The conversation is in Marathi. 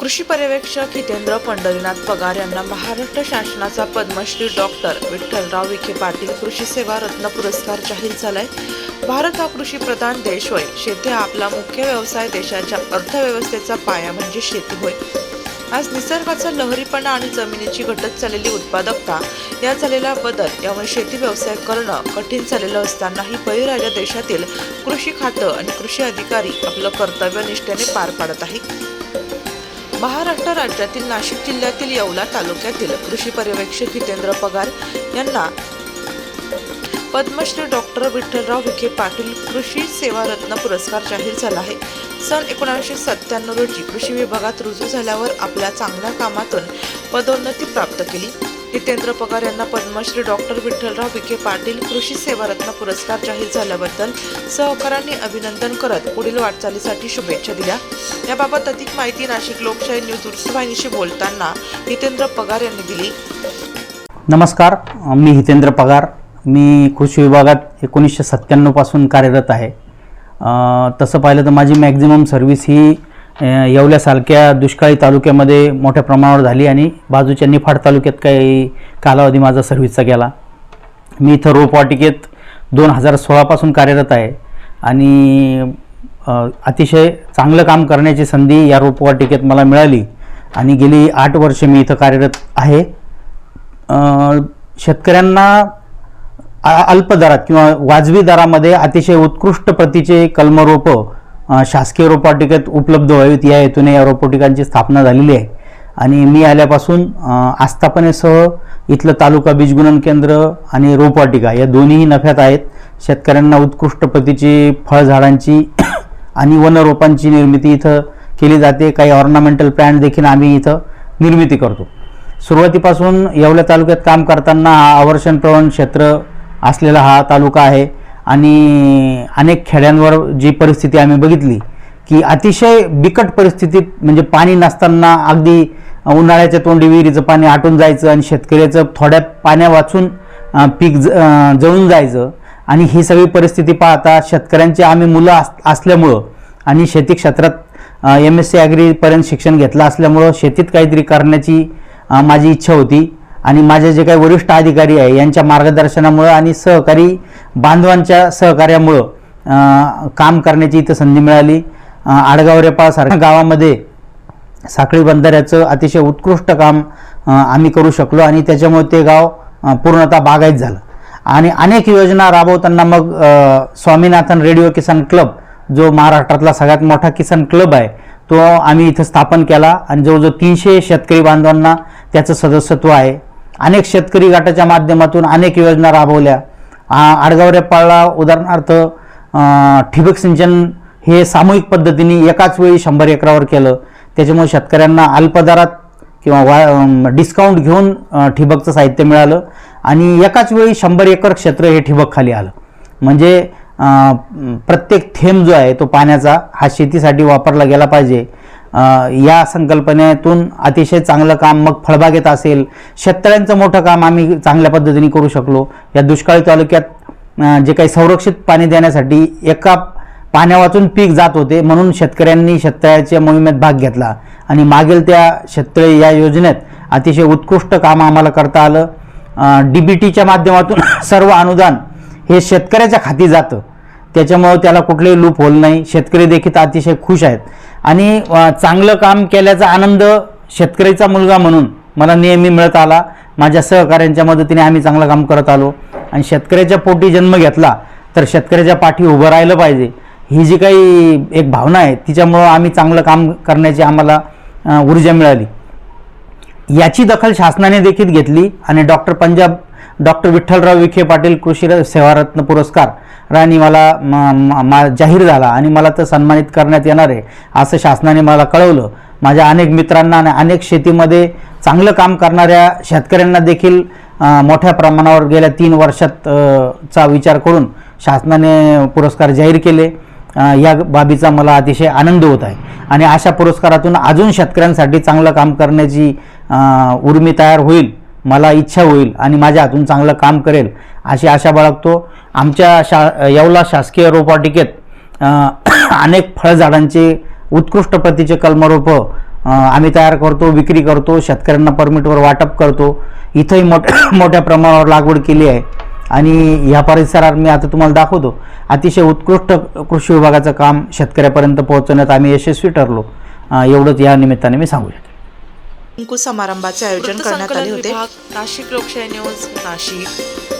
कृषी पर्यवेक्षक हितेंद्र पंढरीनाथ पगार यांना महाराष्ट्र शासनाचा पद्मश्री डॉक्टर विठ्ठलराव विखे पाटील कृषी सेवा रत्न पुरस्कार जाहीर झालाय. भारत हा कृषी प्रधान देश होय. शेती हा आपला मुख्य व्यवसाय. देशाच्या अर्थव्यवस्थेचा पाया म्हणजे शेती होय. आज निसर्गाचा लहरीपणा आणि जमिनीची घटत चाललेली उत्पादकता या झालेला बदल यामुळे शेती व्यवसाय करणं कठीण झालेलं असतानाही बळीराजा देशातील कृषी खातं आणि कृषी अधिकारी आपलं कर्तव्य निष्ठेने पार पाडत आहे महाराष्ट्र राज्यातील नाशिक जिल्ह्यातील येवला तालुक्यातील कृषी पर्यवेक्षक हितेंद्र पगार यांना पद्मश्री डॉक्टर विठ्ठलराव विखे पाटील कृषी सेवा रत्न पुरस्कार जाहीर झाला आहे. सन एकोणीसशे सत्त्याण्णव रोजी कृषी विभागात रुजू झाल्यावर आपल्या चांगल्या कामातून पदोन्नती प्राप्त केली. हितेंद्र पगार यांना पद्मश्री डॉक्टर विठ्ठलराव विखे पाटील कृषी सेवा रत्न पुरस्कार जाहीर झाल्याबद्दल सहकारांनी अभिनंदन करत पुढील वाटचालीसाठी शुभेच्छा दिल्या. याबाबत अधिक माहिती नाशिक लोकशाही न्यूज वृत्तवाहिनीशी बोलताना हितेंद्र पगार यांनी दिली. नमस्कार मी हितेंद्र पगार. मी कृषी विभागात एकोणीसशे सत्त्याण्णवपासून कार्यरत आहे. तसं पाहिलं तर माझी मॅक्झिमम सर्व्हिस ही येवल्यासारख्या दुष्काळी तालुक्यामध्ये मोठ्या प्रमाणावर झाली आणि बाजूच्या निफाड तालुक्यात काही कालावधी माझा सर्व्हिसचा गेला. मी इथं रोपवाटिकेत दोन हजार सोळापासून कार्यरत आहे आणि अतिशय चांगलं काम करण्याची संधी या रोपवाटिकेत मला मिळाली आणि गेली आठ वर्षे मी इथं कार्यरत आहे. शेतकऱ्यांना अल्प दरात किंवा वाजवी दरामध्ये अतिशय उत्कृष्ट प्रतीचे कलमरोपं शासकीय रोपवाटिकेत उपलब्ध व्हावीत. या हेतूने या रोपवाटिकांची स्थापना झालेली आहे. आणि मी आल्यापासून आस्थापनेसह इथलं तालुका बीजगुणन केंद्र आणि रोपवाटिका या दोन्हीही नफ्यात आहेत. शेतकऱ्यांना उत्कृष्ट प्रतीची फळझाडांची आणि वनरोपांची निर्मिती इथं केली जाते. काही ऑर्नामेंटल प्लॅन्ट देखील आम्ही इथं निर्मिती करतो. सुरुवातीपासून येवल्या तालुक्यात काम करताना हा आवर्षण क्षेत्र असलेला हा तालुका आहे. आणि अनेक खेड्यांवर जी परिस्थिती आम्ही बघितली की अतिशय बिकट परिस्थितीत म्हणजे पाणी नसताना अगदी उन्हाळ्याच्या तोंडी विहिरीचं पाणी आटून जायचं आणि शेतकऱ्याचं थोड्या पाण्या वाचून पीक ज- जळून जायचं. आणि ही सगळी परिस्थिती पाहता शेतकऱ्यांची आम्ही मुलं अस असल्यामुळं आणि शेती क्षेत्रात एम एस सी ॲग्रीपर्यंत शिक्षण घेतलं असल्यामुळं शेतीत काहीतरी करण्याची माझी इच्छा होती. आणि माझे जे काही वरिष्ठ अधिकारी आहे यांच्या मार्गदर्शनामुळं आणि सहकारी बांधवांच्या सहकार्यामुळं काम करण्याची इथं संधी मिळाली. आडगाव रेपाळसारख्या गावामध्ये साखळी बंधाऱ्याचं अतिशय उत्कृष्ट काम आम्ही करू शकलो आणि त्याच्यामुळे ते गाव पूर्णतः बागायत झालं. आणि अनेक योजना राबवताना मग स्वामीनाथन रेडिओ किसान क्लब जो महाराष्ट्रातला सगळ्यात मोठा किसान क्लब आहे तो आम्ही इथं स्थापन केला. आणि जवळजवळ तीनशे शेतकरी बांधवांना त्याचं सदस्यत्व आहे. अनेक शेतकरी गटाच्या माध्यमातून अनेक योजना राबवल्या. आ- आडगाव रेपाळला उदाहरणार्थ ठिबक सिंचन हे सामूहिक पद्धतीने एकाच वेळी शंभर एकरावर केलं. त्याच्यामुळे शेतकऱ्यांना अल्पदरात किंवा वा डिस्काउंट घेऊन ठिबकचं साहित्य मिळालं आणि एकाच वेळी शंभर एकर क्षेत्र हे ठिबक खाली आलं. म्हणजे प्रत्येक थेंब जो आहे तो पाण्याचा हा शेतीसाठी वापरला गेला पाहिजे. या संकल्पनेतून अतिशय चांगलं काम मग फळबागेत असेल शेतकऱ्यांचं मोठं काम आम्ही चांगल्या पद्धतीने करू शकलो. या दुष्काळी तालुक्यात जे काही संरक्षित पाणी देण्यासाठी एका पाण्यावाचून पीक जात होते म्हणून शेतकऱ्यांनी शेततळ्याच्या मोहिमेत भाग घेतला. आणि मागील त्या शेततळे या योजनेत अतिशय उत्कृष्ट काम आम्हाला करता आलं. डी बी टीच्या माध्यमातून सर्व अनुदान हे शेतकऱ्याच्या खाती जातं. त्याच्यामुळं त्याला कुठलेही लूप होल नाही. शेतकरी देखील अतिशय खुश आहेत. आणि चांगलं काम केल्याचा आनंद शेतकऱ्याचा मुलगा म्हणून मला नेहमी मिळत आला. माझ्या सहकाऱ्यांच्या मदतीने आम्ही चांगलं काम करत आलो. आणि शेतकऱ्याच्या पोटी जन्म घेतला तर शेतकऱ्याच्या पाठी उभं राहिलं पाहिजे. ही जी काही एक भावना आहे तिच्यामुळं आम्ही चांगलं काम करण्याची आम्हाला ऊर्जा मिळाली. याची दखल शासनाने देखील घेतली आणि डॉक्टर पंजाब डॉक्टर विठ्ठलराव विखे पाटील कृषी सेवारत्न पुरस्कार. राणी मला म- मा- जाहीर झाला आणि मला तर सन्मानित करण्यात येणार आहे असं शासनाने मला कळवलं. माझ्या अनेक मित्रांना आणि अनेक शेतीमध्ये चांगलं काम करणाऱ्या शेतकऱ्यांना देखील मोठ्या प्रमाणावर गेल्या तीन वर्षात चा विचार करून शासनाने पुरस्कार जाहीर केले. या बाबीचा मला अतिशय आनंद होत आहे. आणि अशा पुरस्कारातून अजून शेतकऱ्यांसाठी चांगलं काम करण्याची उर्मी तयार होईल. मला इच्छा होईल आणि माझ्या हातून चांगलं काम करेल अशी आशा बाळगतो. आमच्या शा येवला शासकीय रोपवाटिकेत अनेक फळझाडांचे उत्कृष्ट प्रतीचे कलमरोपं आम्ही तयार करतो विक्री करतो शेतकऱ्यांना परमिटवर वाटप करतो. इथंही मोठ्या मोठ्या प्रमाणावर लागवड केली आहे. आणि ह्या परिसरात मी आता तुम्हाला दाखवतो. अतिशय उत्कृष्ट कृषी विभागाचं काम शेतकऱ्यापर्यंत पोहोचवण्यात आम्ही यशस्वी ठरलो. एवढंच या निमित्ताने मी सांगू शकतो. अंकुश समारंभाचे आयोजन करण्यात आले होते. नाशिक लोकशाही न्यूज नाशिक.